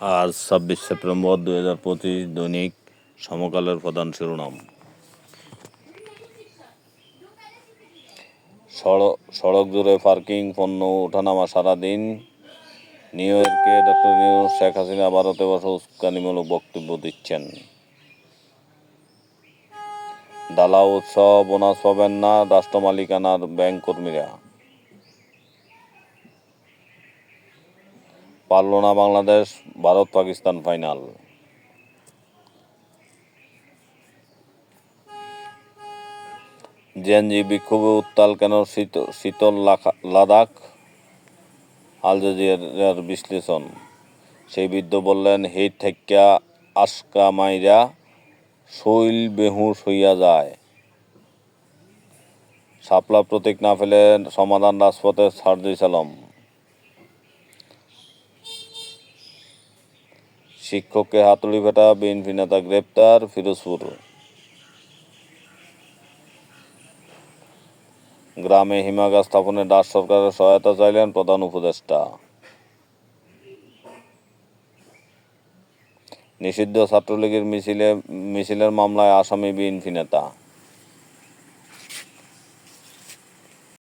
আজ ছাব্বিশ সেপ্টেম্বর দুই হাজার পঁচিশ দৈনিক সমকালের প্রধান শিরোনাম। সড়ক জুড়ে পার্কিং পণ্য ওঠানামা সারাদিন। নিউ ইয়র্কে ডক্টর নিউজ শেখ হাসিনা ভারতে বসে উস্কানিমূলক বক্তব্য দিচ্ছেন। ডালা উৎসব বোনাস পাবেন না রাষ্ট্র মালিকানার ব্যাংক কর্মীরা। পারল না বাংলাদেশ, ভারত, পাকিস্তান ফাইনাল জেএনজি বিক্ষোভে উত্তাল কেন? শীত- শীতল লাদাখ। আল জাজিরার বিশ্লেষণ। সেই বৃদ্ধ বললেন হিট থেক্কা আশকা মাইরা, শৈল বেহুশ হইয়া যায়। শাপলা প্রতীক না ফেলে সমাধান রাজপথে সার্জিস আলম। শিক্ষককে হাতুড়ি ফেটা বিএনপি নেতা গ্রেপ্তার, ফিরোজপুর। গ্রামে হিমাগার স্থাপনে ডাচ সরকারের সহায়তা চাইলেন প্রধান উপদেষ্টা। নিষিদ্ধ ছাত্রলীগের মিছিলে মিছিলের মামলায় আসামি বিএনপি নেতা।